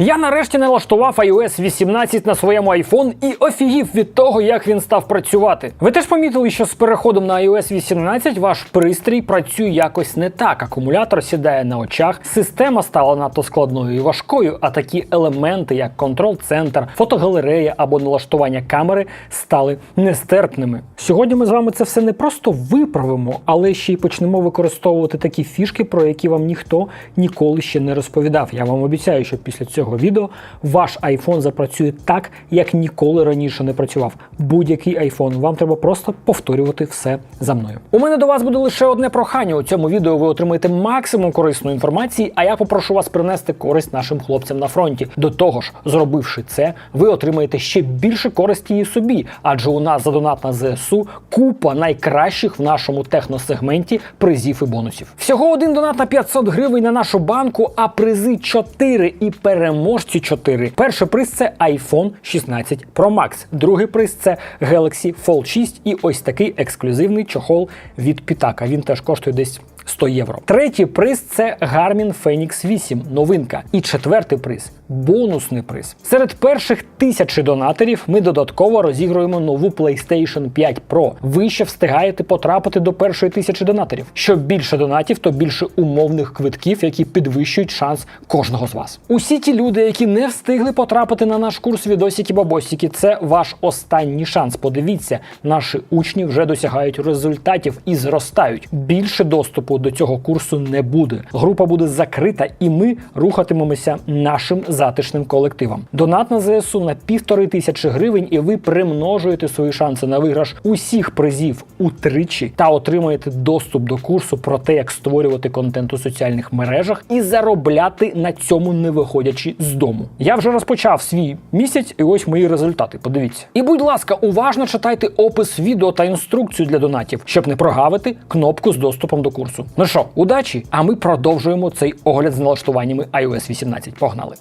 Я нарешті налаштував iOS 18 на своєму iPhone і офігів від того, як він став працювати. Ви теж помітили, що з переходом на iOS 18 ваш пристрій працює якось не так. Акумулятор сідає на очах, система стала надто складною і важкою, а такі елементи, як контрол-центр, фотогалерея або налаштування камери, стали нестерпними. Сьогодні ми з вами це все не просто виправимо, але ще й почнемо використовувати такі фішки, про які вам ніхто ніколи ще не розповідав. Я вам обіцяю, що після цього відео ваш iPhone запрацює так, як ніколи раніше не працював. Будь-який iPhone. Вам треба просто повторювати все за мною. У мене до вас буде лише одне прохання. У цьому відео ви отримаєте максимум корисної інформації, а я попрошу вас принести користь нашим хлопцям на фронті. До того ж, зробивши це, ви отримаєте ще більше користі і собі, адже у нас за донат на ЗСУ купа найкращих в нашому техносегменті призів і бонусів. Всього один донат на 500 гривень на нашу банку, а призи 4 і переможці 4. Перший приз це iPhone 16 Pro Max. Другий приз це Galaxy Fold 6 і ось такий ексклюзивний чохол від Пітака. Він теж коштує десь 100 євро. Третій приз це Garmin Fenix 8, новинка. І четвертий приз бонусний приз. Серед перших тисячі донаторів ми додатково розігруємо нову PlayStation 5 Pro. Ви ще встигаєте потрапити до першої тисячі донаторів. Що більше донатів, то більше умовних квитків, які підвищують шанс кожного з вас. Усі ті люди, які не встигли потрапити на наш курс відосики бабосики, це ваш останній шанс. Подивіться, наші учні вже досягають результатів і зростають. Більше доступу до цього курсу не буде. Група буде закрита, і ми рухатимемося нашим затишним колективом. Донат на ЗСУ на півтори тисячі гривень, і ви примножуєте свої шанси на виграш усіх призів утричі та отримаєте доступ до курсу про те, як створювати контент у соціальних мережах і заробляти на цьому не виходячи з дому. Я вже розпочав свій місяць, і ось мої результати. Подивіться. І будь ласка, уважно читайте опис відео та інструкцію для донатів, щоб не прогавити кнопку з доступом до курсу. Ну що, удачі! А ми продовжуємо цей огляд з налаштуваннями iOS 18. Погнали!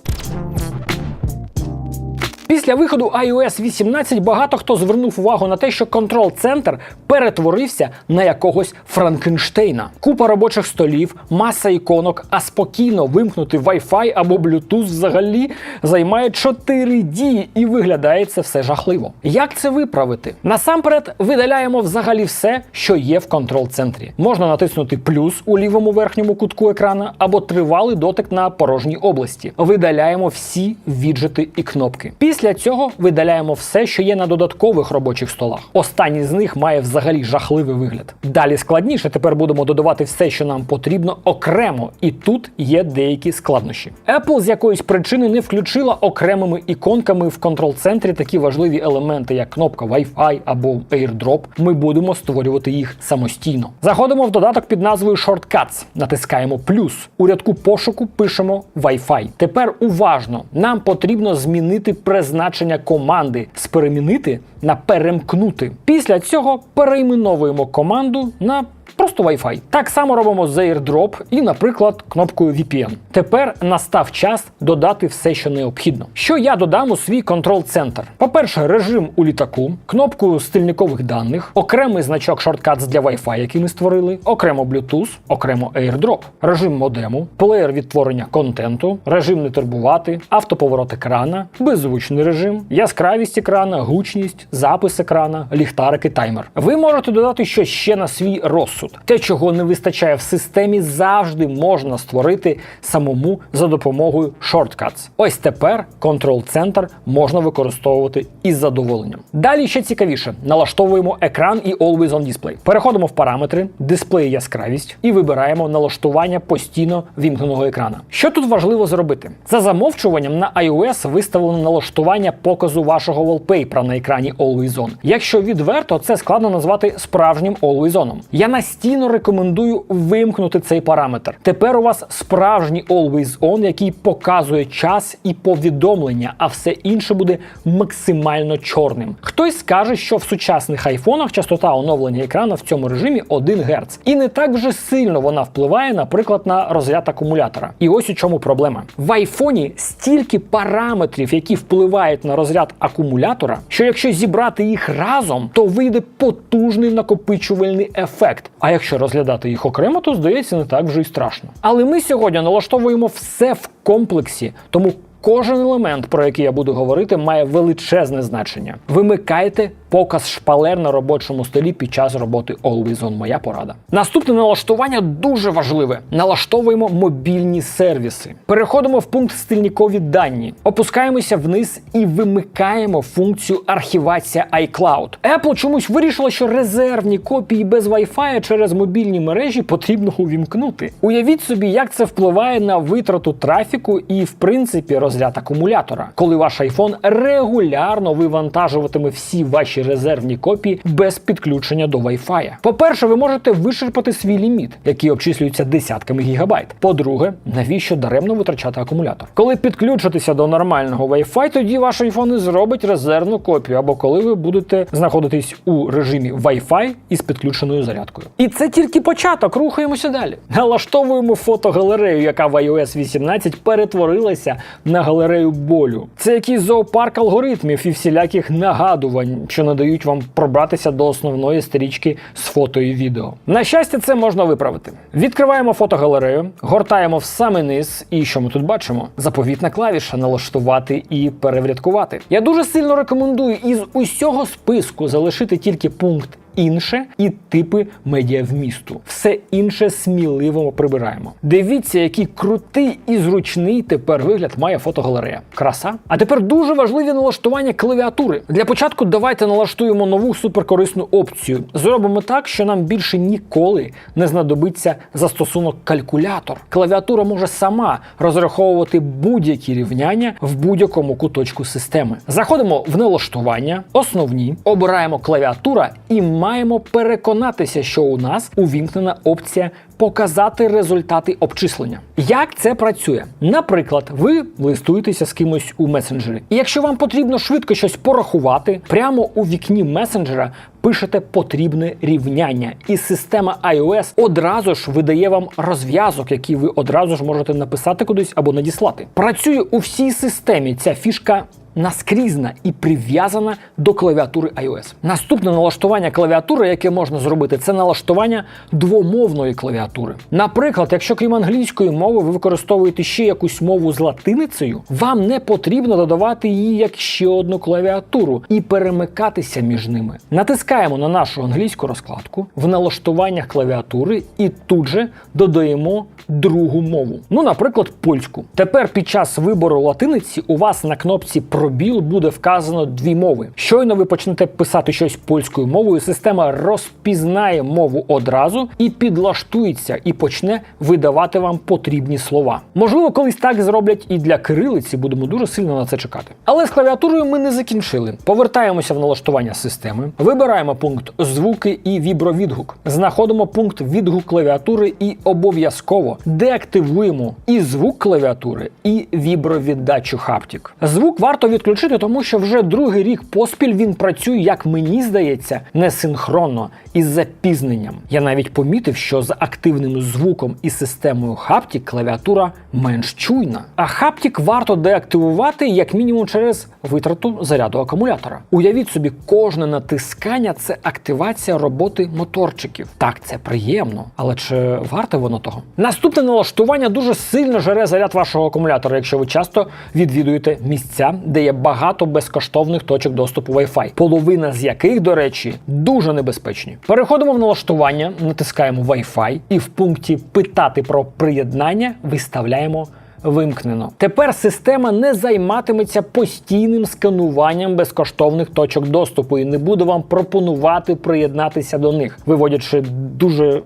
Після виходу iOS 18 багато хто звернув увагу на те, що контрол-центр перетворився на якогось Франкенштейна. Купа робочих столів, маса іконок, а спокійно вимкнути Wi-Fi або Bluetooth взагалі займає 4 дії і виглядає це все жахливо. Як це виправити? Насамперед видаляємо взагалі все, що є в контрол-центрі. Можна натиснути плюс у лівому верхньому кутку екрана або тривалий дотик на порожній області. Видаляємо всі віджити і кнопки. Після цього видаляємо все, що є на додаткових робочих столах. Останній з них має взагалі жахливий вигляд. Далі складніше, тепер будемо додавати все, що нам потрібно окремо, і тут є деякі складнощі. Apple з якоїсь причини не включила окремими іконками в контрол-центрі такі важливі елементи, як кнопка Wi-Fi або AirDrop. Ми будемо створювати їх самостійно. Заходимо в додаток під назвою Shortcuts, натискаємо плюс. У рядку пошуку пишемо Wi-Fi. Тепер уважно, нам потрібно змінити призначення команди з перемінити на перемкнути. Після цього перейменовуємо команду на Просто Wi-Fi. Так само робимо з AirDrop і, наприклад, кнопкою VPN. Тепер настав час додати все, що необхідно. Що я додам у свій контрол-центр? По-перше, режим у літаку, кнопку стильникових даних, окремий значок Shortcuts для Wi-Fi, який ми створили, окремо Bluetooth, окремо AirDrop, режим модему, плеєр відтворення контенту, режим не турбувати, автоповорот екрана, беззвучний режим, яскравість екрана, гучність, запис екрана, ліхтарики, таймер. Ви можете додати щось ще на свій розсуд. Те, чого не вистачає в системі, завжди можна створити самому за допомогою Shortcuts. Ось тепер контрол-центр можна використовувати із задоволенням. Далі ще цікавіше: налаштовуємо екран і Always on Display. Переходимо в параметри, дисплей яскравість і вибираємо налаштування постійно вімкненого екрана. Що тут важливо зробити? За замовчуванням на iOS виставлено налаштування показу вашого wallpaper на екрані Always On. Якщо відверто, це складно назвати справжнім Always On. Я настійно рекомендую вимкнути цей параметр. Тепер у вас справжній Always On, який показує час і повідомлення, а все інше буде максимально чорним. Хтось скаже, що в сучасних айфонах частота оновлення екрану в цьому режимі 1 Гц. І не так вже сильно вона впливає, наприклад, на розряд акумулятора. І ось у чому проблема. В айфоні стільки параметрів, які впливають на розряд акумулятора, що якщо зібрати їх разом, то вийде потужний накопичувальний ефект. А якщо розглядати їх окремо, то здається не так вже й страшно. Але ми сьогодні налаштовуємо все в комплексі, тому кожен елемент, про який я буду говорити, має величезне значення. Вимикайте показ шпалер на робочому столі під час роботи Always On. Моя порада. Наступне налаштування дуже важливе. Налаштовуємо мобільні сервіси. Переходимо в пункт стильнікові дані, опускаємося вниз і вимикаємо функцію архівація iCloud. Apple чомусь вирішила, що резервні копії без Wi-Fi через мобільні мережі потрібно увімкнути. Уявіть собі, як це впливає на витрату трафіку і, в принципі, розряд акумулятора, коли ваш iPhone регулярно вивантажуватиме всі ваші резервні копії без підключення до Wi-Fi. По-перше, ви можете вичерпати свій ліміт, який обчислюється десятками гігабайт. По-друге, навіщо даремно витрачати акумулятор? Коли підключитися до нормального Wi-Fi, тоді ваш iPhone зробить резервну копію, або коли ви будете знаходитись у режимі Wi-Fi із підключеною зарядкою. І це тільки початок. Рухаємося далі. Налаштовуємо фотогалерею, яка в iOS 18 перетворилася на галерею болю. Це якийсь зоопарк алгоритмів і всіляких нагадувань, що надають вам пробратися до основної стрічки з фото і відео. На щастя, це можна виправити. Відкриваємо фотогалерею, гортаємо в самий низ, і що ми тут бачимо? Заповітна клавіша налаштувати і переврядкувати. Я дуже сильно рекомендую із усього списку залишити тільки пункт. Інше і типи медіавмісту. Все інше сміливо прибираємо. Дивіться, який крутий і зручний тепер вигляд має фотогалерея. Краса. А тепер дуже важливі налаштування клавіатури. Для початку давайте налаштуємо нову суперкорисну опцію. Зробимо так, що нам більше ніколи не знадобиться застосунок калькулятор. Клавіатура може сама розраховувати будь-які рівняння в будь-якому куточку системи. Заходимо в налаштування, основні, обираємо клавіатура і маємо переконатися, що у нас увімкнена опція показати результати обчислення. Як це працює? Наприклад, ви листуєтеся з кимось у месенджері, і якщо вам потрібно швидко щось порахувати, прямо у вікні месенджера пишете потрібне рівняння, і система iOS одразу ж видає вам розв'язок, який ви одразу ж можете написати кудись або надіслати. Працює у всій системі ця фішка наскрізна і прив'язана до клавіатури iOS. Наступне налаштування клавіатури, яке можна зробити, це налаштування двомовної клавіатури. Наприклад, якщо крім англійської мови ви використовуєте ще якусь мову з латиницею, вам не потрібно додавати її як ще одну клавіатуру і перемикатися між ними. Натискаємо на нашу англійську розкладку в налаштуваннях клавіатури і тут же додаємо другу мову. Ну, наприклад, польську. Тепер під час вибору латиниці у вас на кнопці пробіл буде вказано дві мови. Щойно ви почнете писати щось польською мовою, система розпізнає мову одразу і підлаштується, і почне видавати вам потрібні слова. Можливо, колись так зроблять і для кирилиці, будемо дуже сильно на це чекати. Але з клавіатурою ми не закінчили. Повертаємося в налаштування системи, вибираємо пункт звуки і вібровідгук. Знаходимо пункт відгук клавіатури і обов'язково деактивуємо і звук клавіатури, і вібровіддачу хаптік. Звук варто відключити, тому що вже другий рік поспіль він працює, як мені здається, несинхронно із запізненням. Я навіть помітив, що з активним звуком і системою хаптік клавіатура менш чуйна. А хаптік варто деактивувати як мінімум через витрату заряду акумулятора. Уявіть собі, кожне натискання це активація роботи моторчиків. Так, це приємно, але чи варте воно того? Наступне налаштування дуже сильно жере заряд вашого акумулятора, якщо ви часто відвідуєте місця, де є багато безкоштовних точок доступу Wi-Fi, половина з яких, до речі, дуже небезпечні. Переходимо в налаштування, натискаємо Wi-Fi і в пункті Питати про приєднання виставляємо. Вимкнено. Тепер система не займатиметься постійним скануванням безкоштовних точок доступу і не буде вам пропонувати приєднатися до них, виводячи дуже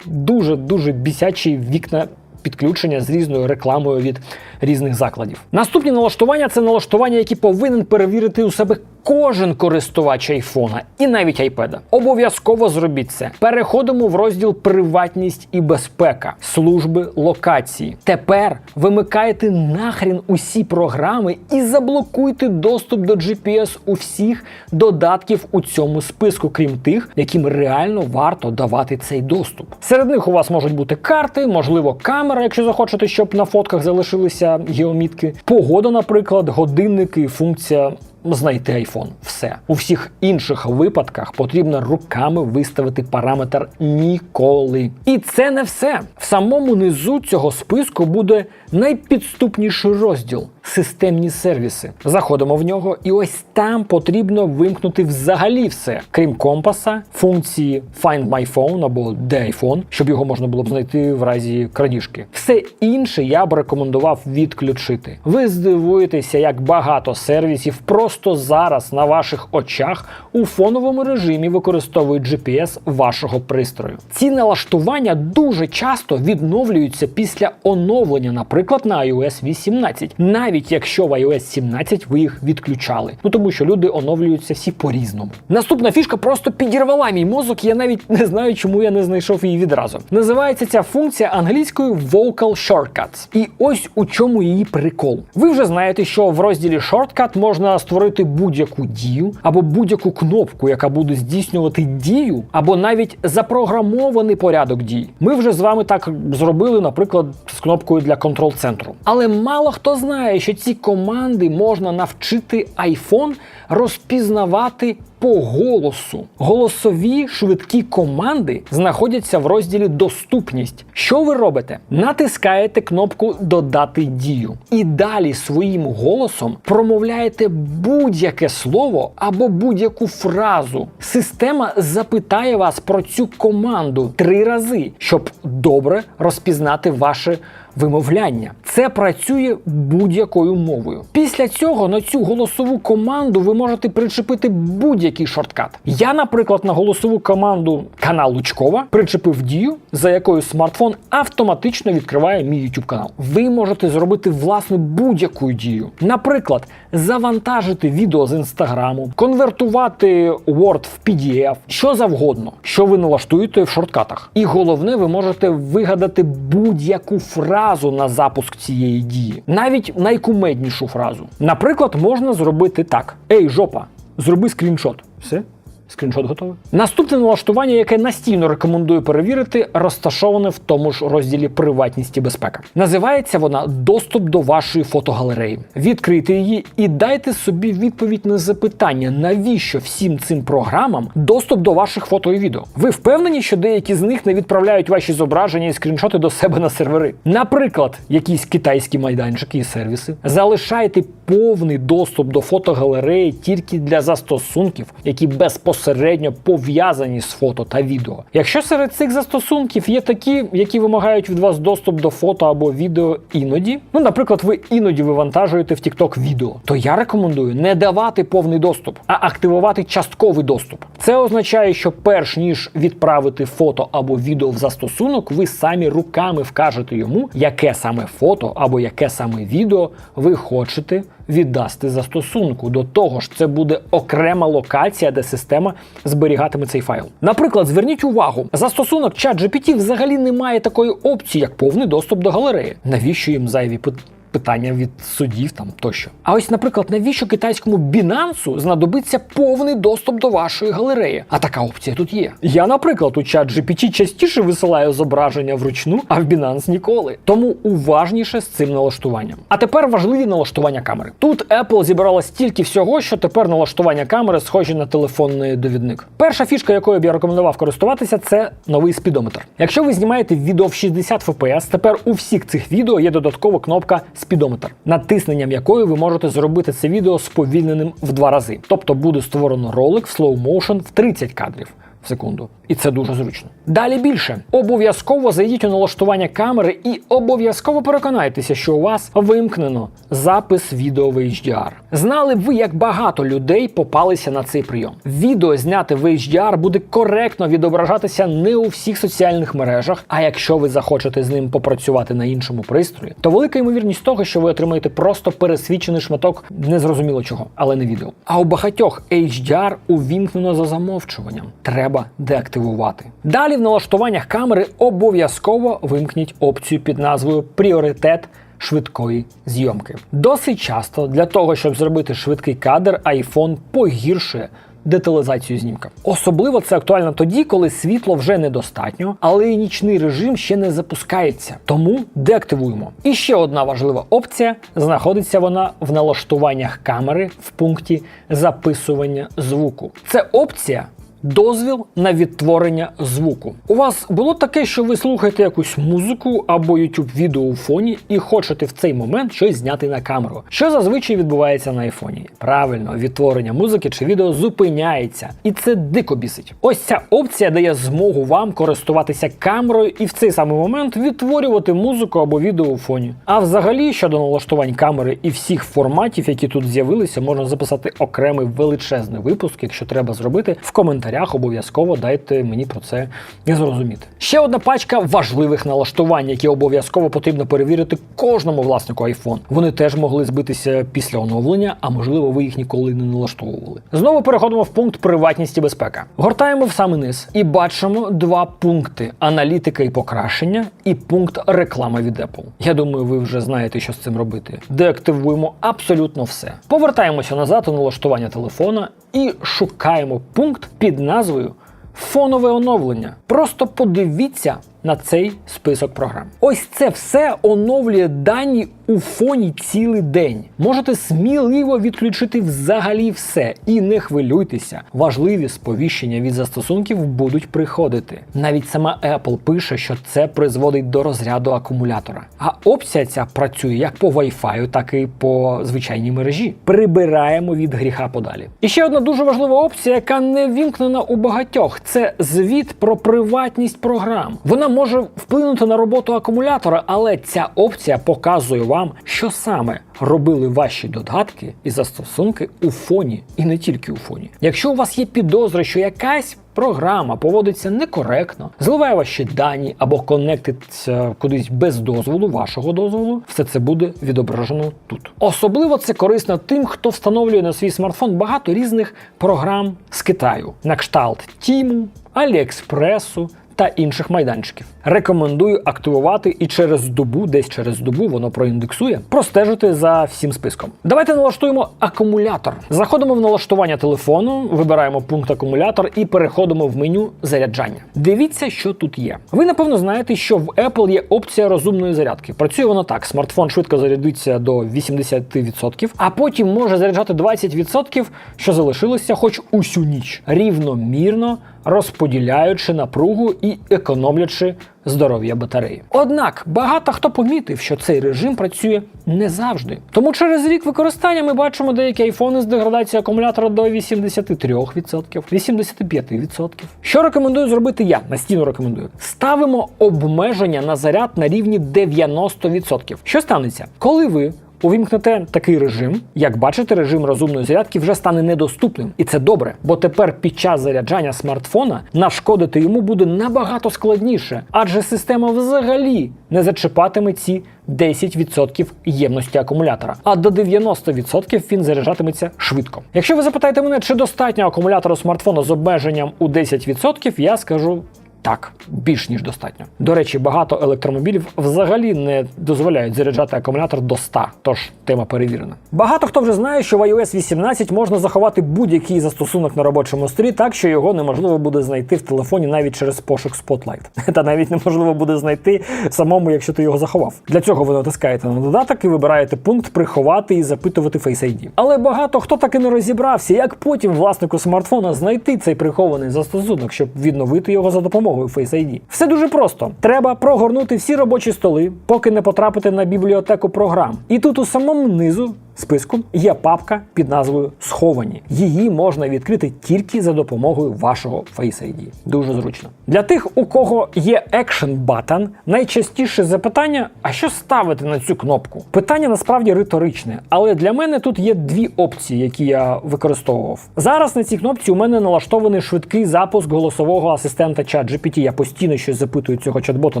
дуже дуже бісячі вікна підключення з різною рекламою від різних закладів. Наступні налаштування це налаштування, які повинен перевірити у себе кожен користувач айфона і навіть айпеда. Обов'язково зробіть це. Переходимо в розділ Приватність і безпека, служби локації. Тепер вимикайте нахрін усі програми і заблокуйте доступ до GPS у всіх додатків у цьому списку, крім тих, яким реально варто давати цей доступ. Серед них у вас можуть бути карти, можливо, камера, якщо захочете, щоб на фотках залишилися геомітки, погода, наприклад, годинники, функція знайти iPhone. Все. У всіх інших випадках потрібно руками виставити параметр ніколи. І це не все. В самому низу цього списку буде найпідступніший розділ системні сервіси. Заходимо в нього, і ось там потрібно вимкнути взагалі все, крім компаса, функції Find My Phone або The iPhone, щоб його можна було б знайти в разі крадіжки. Все інше я б рекомендував відключити. Ви здивуєтеся, як багато сервісів просто зараз на ваших очах у фоновому режимі використовують GPS вашого пристрою. Ці налаштування дуже часто відновлюються після оновлення, наприклад, на iOS 18, навіть якщо в iOS 17 ви їх відключали. Ну тому що люди оновлюються всі по-різному. Наступна фішка просто підірвала мій мозок. Я навіть не знаю, чому я не знайшов її відразу. Називається ця функція англійською Vocal Shortcuts. І ось у чому її прикол. Ви вже знаєте, що в розділі Shortcut можна створити будь-яку дію або будь-яку кнопку, яка буде здійснювати дію, або навіть запрограмований порядок дій. Ми вже з вами так зробили, наприклад, з кнопкою для контрол-центру. Але мало хто знає, що ці команди можна навчити iPhone розпізнавати по голосу. Голосові швидкі команди знаходяться в розділі Доступність. Що ви робите? Натискаєте кнопку Додати дію і далі своїм голосом промовляєте будь-яке слово або будь-яку фразу. Система запитає вас про цю команду три рази, щоб добре розпізнати ваше вимовляння. Це працює будь-якою мовою. Після цього на цю голосову команду ви можете причепити будь-який шорткат. Я, наприклад, на голосову команду канал Лучкова причепив дію, за якою смартфон автоматично відкриває мій YouTube канал. Ви можете зробити власне будь-яку дію. Наприклад, завантажити відео з інстаграму, конвертувати Word в PDF, що завгодно, що ви налаштуєте в шорткатах. І головне, ви можете вигадати будь-яку фразу на запуск цієї дії, навіть найкумеднішу фразу. Наприклад, можна зробити так: Ей, жопа, зроби скріншот. Все. Скріншот готовий. Наступне налаштування, яке настійно рекомендую перевірити, розташоване в тому ж розділі приватність і безпека. Називається вона Доступ до вашої фотогалереї. Відкрийте її і дайте собі відповідь на запитання, навіщо всім цим програмам доступ до ваших фото і відео. Ви впевнені, що деякі з них не відправляють ваші зображення і скріншоти до себе на сервери? Наприклад, якісь китайські майданчики і сервіси. Залишайте повний доступ до фотогалереї тільки для застосунків, які безпосередньо пов'язані з фото та відео. Якщо серед цих застосунків є такі, які вимагають від вас доступ до фото або відео іноді, ну, наприклад, ви іноді вивантажуєте в TikTok відео, то я рекомендую не давати повний доступ, а активувати частковий доступ. Це означає, що перш ніж відправити фото або відео в застосунок, ви самі руками вкажете йому, яке саме фото або яке саме відео ви хочете віддасти застосунку. До того ж, це буде окрема локація, де система зберігатиме цей файл. Наприклад, зверніть увагу, застосунок ChatGPT взагалі не має такої опції, як повний доступ до галереї. Навіщо їм зайві пит- питання від судів там тощо. А ось, наприклад, навіщо китайському Binance знадобиться повний доступ до вашої галереї? А така опція тут є. Я, наприклад, у чат GPT частіше висилаю зображення вручну, а в Binance ніколи. Тому уважніше з цим налаштуванням. А тепер важливі налаштування камери. Тут Apple зібрала стільки всього, що тепер налаштування камери схожі на телефонний довідник. Перша фішка, якою б я рекомендував користуватися, це новий спідометр. Якщо ви знімаєте відео в 60 FPS, тепер у всіх цих відео є додаткова кнопка спідометр, натисненням якої ви можете зробити це відео сповільненим в два рази. Тобто буде створено ролик в motion в 30 кадрів секунду. І це дуже зручно. Далі більше. Обов'язково зайдіть у налаштування камери і обов'язково переконайтеся, що у вас вимкнено запис відео в HDR. Знали ви, як багато людей попалися на цей прийом. Відео зняте в HDR буде коректно відображатися не у всіх соціальних мережах. А якщо ви захочете з ним попрацювати на іншому пристрої, то велика ймовірність того, що ви отримаєте просто пересвідчений шматок незрозуміло чого, але не відео. А у багатьох HDR увімкнено за замовчуванням. Треба деактивувати. Далі в налаштуваннях камери обов'язково вимкніть опцію під назвою Пріоритет швидкої зйомки. Досить часто для того, щоб зробити швидкий кадр, iPhone погіршує деталізацію знімка. Особливо це актуально тоді, коли світло вже недостатньо, але і нічний режим ще не запускається. Тому деактивуємо. І ще одна важлива опція знаходиться вона в налаштуваннях камери в пункті записування звуку. Це опція. Дозвіл на відтворення звуку. У вас було таке, що ви слухаєте якусь музику або youtube відео у фоні і хочете в цей момент щось зняти на камеру. Що зазвичай відбувається на айфоні? Правильно, відтворення музики чи відео зупиняється, і це дико бісить. Ось ця опція дає змогу вам користуватися камерою і в цей самий момент відтворювати музику або відео у фоні. А взагалі щодо налаштувань камери і всіх форматів, які тут з'явилися, можна записати окремий величезний випуск, якщо треба зробити в коментарях. Обов'язково дайте мені про це зрозуміти. Ще одна пачка важливих налаштувань, які обов'язково потрібно перевірити кожному власнику iPhone. Вони теж могли збитися після оновлення, а можливо, ви їх ніколи не налаштовували. Знову переходимо в пункт приватність і безпека. Гортаємо в самий низ і бачимо два пункти: аналітика і покращення, і пункт реклама від Apple. Я думаю, ви вже знаєте, що з цим робити. Деактивуємо абсолютно все. Повертаємося назад у налаштування телефона і шукаємо пункт під назвою Фонове оновлення. Просто подивіться на цей список програм. Ось це все оновлює дані у фоні цілий день. Можете сміливо відключити взагалі все і не хвилюйтеся. Важливі сповіщення від застосунків будуть приходити. Навіть сама Apple пише, що це призводить до розряду акумулятора. А опція ця працює як по Wi-Fi, так і по звичайній мережі. Прибираємо від гріха подалі. І ще одна дуже важлива опція, яка не вімкнена у багатьох, це звіт про приватність програм. Вона може вплинути на роботу акумулятора, але ця опція показує вам, що саме робили ваші додатки і застосунки у фоні, і не тільки у фоні. Якщо у вас є підозри, що якась програма поводиться некоректно, зливає ваші дані або конектиться кудись без дозволу, вашого дозволу, все це буде відображено тут. Особливо це корисно тим, хто встановлює на свій смартфон багато різних програм з Китаю, на кшталт Тіму, Аліекспресу. Та інших майданчиків рекомендую активувати і через добу, десь через добу воно проіндексує, простежити за всім списком. Давайте налаштуємо акумулятор. Заходимо в налаштування телефону, вибираємо пункт акумулятор і переходимо в меню заряджання. Дивіться, що тут є. Ви напевно знаєте, що в Apple є опція розумної зарядки. Працює воно так: смартфон швидко зарядиться до 80%, а потім може заряджати 20%, що залишилося хоч усю ніч, рівномірно розподіляючи напругу і економлячи здоров'я батареї. Однак багато хто помітив, що цей режим працює не завжди. Тому через рік використання ми бачимо деякі айфони з деградацією акумулятора до 83%, 85%. Що рекомендую зробити я? Настійно рекомендую. Ставимо обмеження на заряд на рівні 90%. Що станеться, коли ви Увімкнете такий режим, як бачите, режим розумної зарядки вже стане недоступним, і це добре, бо тепер під час заряджання смартфона нашкодити йому буде набагато складніше, адже система взагалі не зачіпатиме ці 10% ємності акумулятора, а до 90% він заряджатиметься швидко. Якщо ви запитаєте мене, чи достатньо акумулятора смартфона з обмеженням у 10%, я скажу. Так, більш ніж достатньо. До речі, багато електромобілів взагалі не дозволяють заряджати акумулятор до 100, тож тема перевірена. Багато хто вже знає, що в iOS 18 можна заховати будь-який застосунок на робочому столі так, що його неможливо буде знайти в телефоні навіть через пошук Spotlight. Та навіть неможливо буде знайти самому, якщо ти його заховав. Для цього ви натискаєте на додаток і вибираєте пункт приховати і запитувати Face ID. Але багато хто таки не розібрався, як потім власнику смартфона знайти цей прихований застосунок, щоб відновити його за допомогою Face ID. Все дуже просто. Треба прогорнути всі робочі столи, поки не потрапити на бібліотеку програм. І тут у самому низу списку є папка під назвою Сховані. Її можна відкрити тільки за допомогою вашого Face ID. Дуже зручно. Для тих, у кого є Action Button, найчастіше запитання: а що ставити на цю кнопку? Питання насправді риторичне, але для мене тут є дві опції, які я використовував. Зараз на цій кнопці у мене налаштований швидкий запуск голосового асистента ChatGPT. Я постійно щось запитую цього чат-бота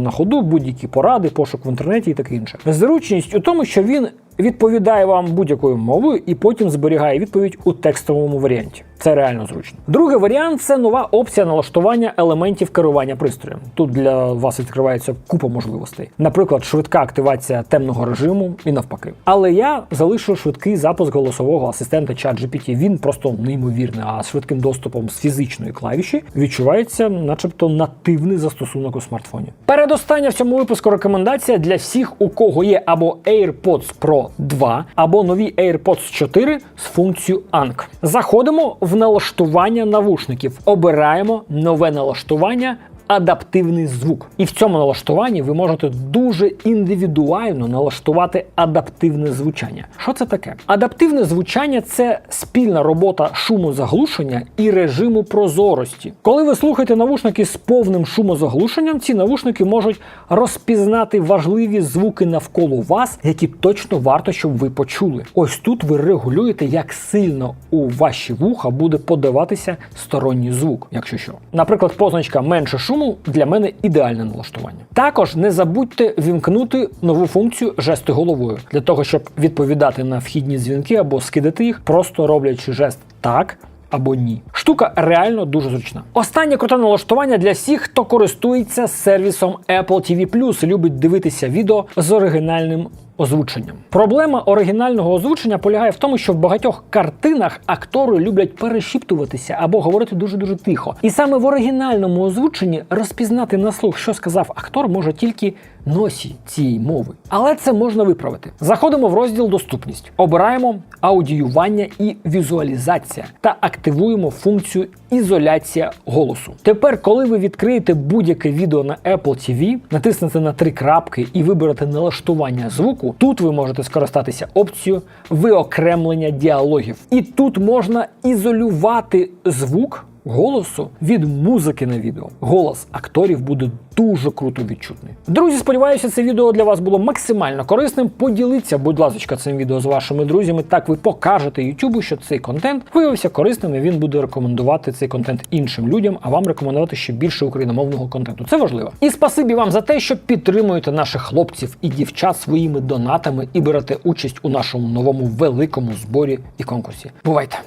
на ходу, будь-які поради, пошук в інтернеті і таке інше. Зручність у тому, що він відповідає вам будь-якою мовою і потім зберігає відповідь у текстовому варіанті. Це реально зручно. Другий варіант це нова опція налаштування елементів керування пристроєм. Тут для вас відкривається купа можливостей. Наприклад, швидка активація темного режиму і навпаки. Але я залишу швидкий запуск голосового асистента ChatGPT. Він просто неймовірний, а з швидким доступом з фізичної клавіші відчувається, начебто, нативний застосунок у смартфоні. Передостання в цьому випуску рекомендація для всіх, у кого є або AirPods Pro 2, або нові AirPods 4 з функцією ANC. Заходимо в налаштування навушників. Обираємо нове налаштування. Адаптивний звук, і в цьому налаштуванні ви можете дуже індивідуально налаштувати адаптивне звучання. Що це таке? Адаптивне звучання це спільна робота шумозаглушення і режиму прозорості. Коли ви слухаєте навушники з повним шумозаглушенням, ці навушники можуть розпізнати важливі звуки навколо вас, які точно варто, щоб ви почули. Ось тут ви регулюєте, як сильно у ваші вуха буде подаватися сторонній звук, якщо що. Наприклад, позначка менше шуму для мене ідеальне налаштування. Також не забудьте вімкнути нову функцію жести головою для того, щоб відповідати на вхідні дзвінки або скидати їх, просто роблячи жест так. Або ні. Штука реально дуже зручна. Останнє круте налаштування для всіх, хто користується сервісом Apple TV+, і любить дивитися відео з оригінальним озвученням. Проблема оригінального озвучення полягає в тому, що в багатьох картинах актори люблять перешіптуватися або говорити дуже дуже тихо. І саме в оригінальному озвученні розпізнати на слух, що сказав актор, може тільки носій цієї мови. Але це можна виправити. Заходимо в розділ Доступність, обираємо аудіювання і візуалізація та активуємо функцію ізоляція голосу. Тепер, коли ви відкриєте будь-яке відео на Apple TV, натиснете на три крапки і виберете налаштування звуку, тут ви можете скористатися опцією виокремлення діалогів. І тут можна ізолювати звук голосу від музики на відео. Голос акторів буде дуже круто відчутний. Друзі, сподіваюся, це відео для вас було максимально корисним. Поділіться, будь ласка, цим відео з вашими друзями. Так ви покажете Ютубу, що цей контент виявився корисним, і він буде рекомендувати цей контент іншим людям, а вам рекомендувати ще більше україномовного контенту. Це важливо. І спасибі вам за те, що підтримуєте наших хлопців і дівчат своїми донатами і берете участь у нашому новому великому зборі і конкурсі. Бувайте!